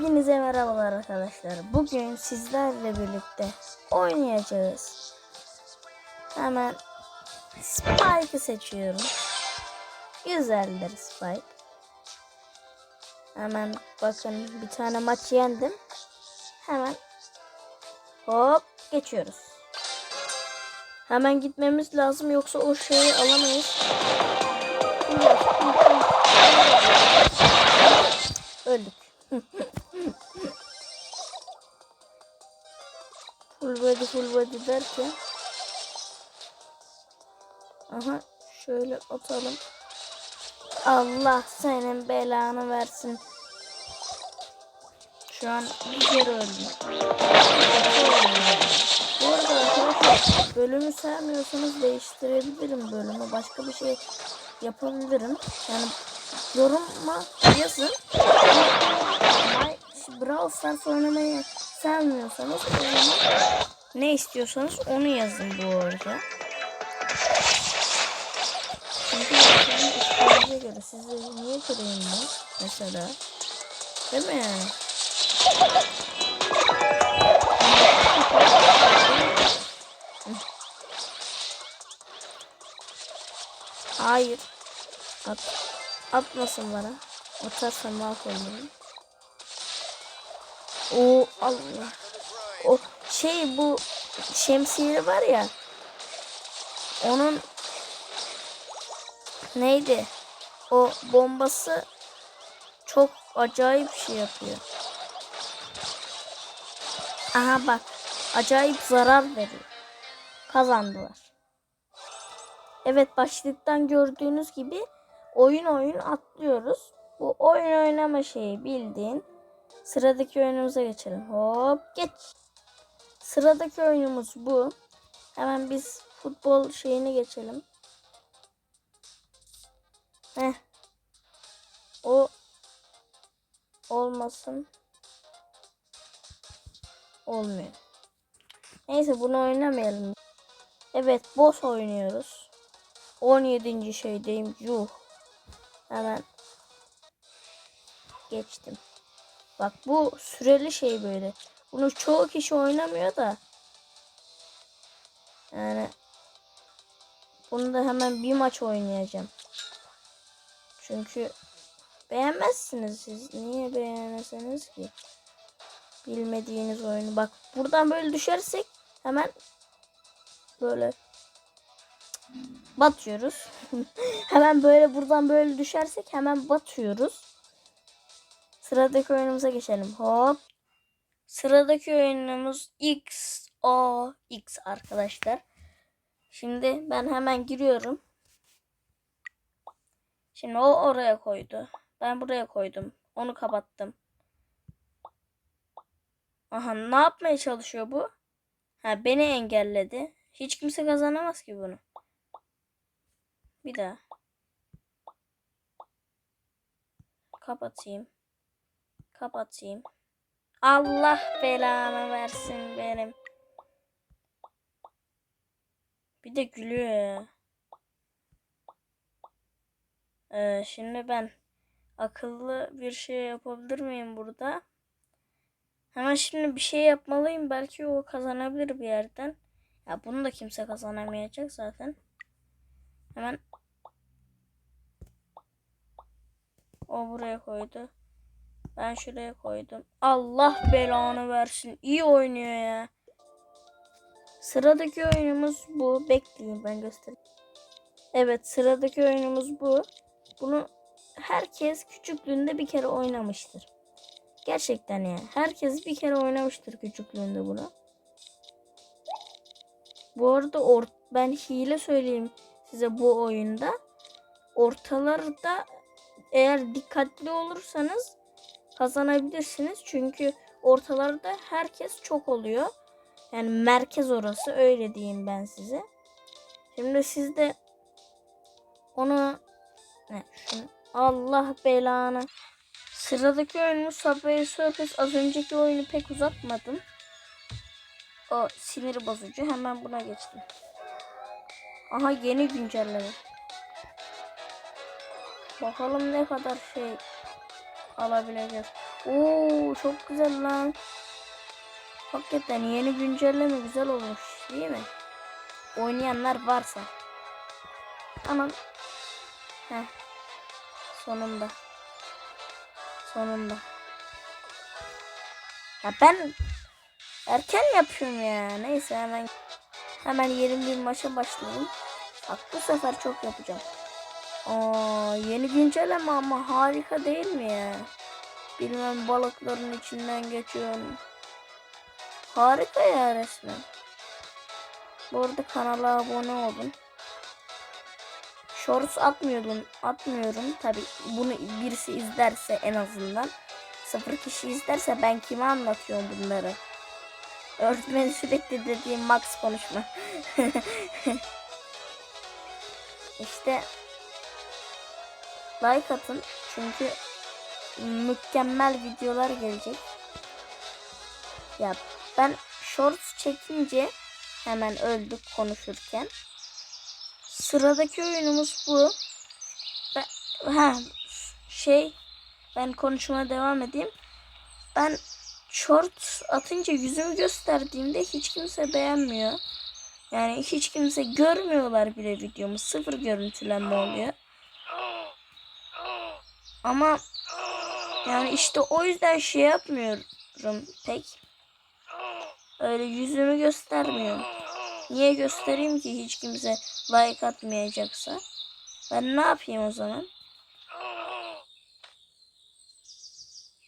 Hepinize merhabalar arkadaşlar. Bugün sizlerle birlikte oynayacağız. Hemen Spike'ı seçiyorum. Güzeldir Spike. Hemen bakın bir tane maç yendim. Hemen hop geçiyoruz. Hemen gitmemiz lazım yoksa o şeyi alamayız. Öldük. full body derken Aha şöyle atalım. Allah senin belanı versin. Şu an bir kere öldüm. Bu arada arkadaşlar bölümü sevmiyorsanız değiştirebilirim bölümü. Başka bir şey yapabilirim. Yani yoruma yazın. Brawl Stars oynamayı sevmiyorsanız ne istiyorsanız onu yazın bu arada. Çünkü sizin isteğinize göre size niye kırayım ben mesela. Değil mi? Hayır. At. Atmasın bana. Atarsan mahvolurum. O Allah. O şey bu şemsiyeli var ya. Onun neydi? O bombası çok acayip şey yapıyor. Aha bak. Acayip zarar veriyor. Kazandılar. Evet başlıktan gördüğünüz gibi oyun oyun atlıyoruz. Bu oyun oynama şeyi bildiğin. Sıradaki oyunumuza geçelim. Hop geç. Sıradaki oyunumuz bu. Hemen biz futbol şeyini geçelim. Heh. O olmasın. Olmuyor. Neyse bunu oynamayalım. Evet boss oynuyoruz. 17. şeydeyim. Yuh. Hemen geçtim. Bak bu süreli şey böyle. Bunu çoğu kişi oynamıyor da. Yani bunu da hemen bir maç oynayacağım. Çünkü beğenmezsiniz siz. Niye beğenmesiniz ki? Bilmediğiniz oyunu. Bak buradan böyle düşersek hemen böyle batıyoruz. hemen böyle buradan böyle düşersek hemen batıyoruz. Sıradaki oyunumuza geçelim. Hop. Sıradaki oyunumuz X O X arkadaşlar. Şimdi ben hemen giriyorum. Şimdi o oraya koydu. Ben buraya koydum. Onu kapattım. Aha ne yapmaya çalışıyor bu? Ha beni engelledi. Hiç kimse kazanamaz ki bunu. Bir daha. Kapatayım. Kapatayım. Allah belanı versin benim. Bir de gülüyor. Ee, şimdi ben akıllı bir şey yapabilir miyim burada? Hemen şimdi bir şey yapmalıyım. Belki o kazanabilir bir yerden. Ya bunu da kimse kazanamayacak zaten. Hemen o buraya koydu. Ben şuraya koydum. Allah belanı versin. İyi oynuyor ya. Sıradaki oyunumuz bu. Bekleyin ben göstereyim. Evet sıradaki oyunumuz bu. Bunu herkes küçüklüğünde bir kere oynamıştır. Gerçekten yani. Herkes bir kere oynamıştır küçüklüğünde bunu. Bu arada or ben hile söyleyeyim size bu oyunda. Ortalarda eğer dikkatli olursanız kazanabilirsiniz. Çünkü ortalarda herkes çok oluyor. Yani merkez orası öyle diyeyim ben size. Şimdi siz de onu ne şunu Allah belanı. Sıradaki oyunumuz Subway Surfers. Az önceki oyunu pek uzatmadım. O sinir bozucu. Hemen buna geçtim. Aha yeni güncelleme. Bakalım ne kadar şey alabileceğiz. Oo çok güzel lan. Hakikaten yeni güncelleme güzel olmuş değil mi? Oynayanlar varsa. Aman. Heh. Sonunda. Sonunda. Ya ben erken yapıyorum ya. Neyse hemen hemen yerim bir maça başlayalım. Bak bu sefer çok yapacağım. Aa, yeni güncelleme ama harika değil mi ya? Bilmem balıkların içinden geçiyorum. Harika ya resmen. Bu arada kanala abone olun. Shorts atmıyordum, atmıyorum. Tabi bunu birisi izlerse en azından. Sıfır kişi izlerse ben kime anlatıyorum bunları? Öğretmen sürekli dediğim max konuşma. işte like atın çünkü mükemmel videolar gelecek. Ya ben shorts çekince hemen öldük konuşurken. Sıradaki oyunumuz bu. Ben, ha, şey ben konuşmaya devam edeyim. Ben short atınca yüzümü gösterdiğimde hiç kimse beğenmiyor. Yani hiç kimse görmüyorlar bile videomu. Sıfır görüntülenme oluyor. Ama yani işte o yüzden şey yapmıyorum pek. Öyle yüzümü göstermiyorum. Niye göstereyim ki hiç kimse like atmayacaksa? Ben ne yapayım o zaman?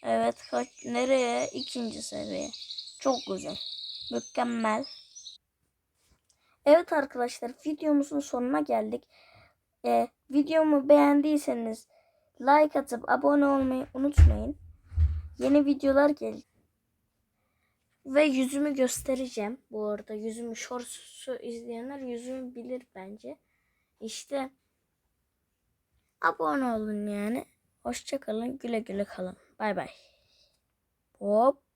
Evet kaç nereye? İkinci seviye. Çok güzel. Mükemmel. Evet arkadaşlar videomuzun sonuna geldik. Ee, videomu beğendiyseniz like atıp abone olmayı unutmayın. Yeni videolar gel ve yüzümü göstereceğim. Bu arada yüzümü shorts'u izleyenler yüzümü bilir bence. İşte abone olun yani. Hoşça kalın. Güle güle kalın. Bay bay. Hop.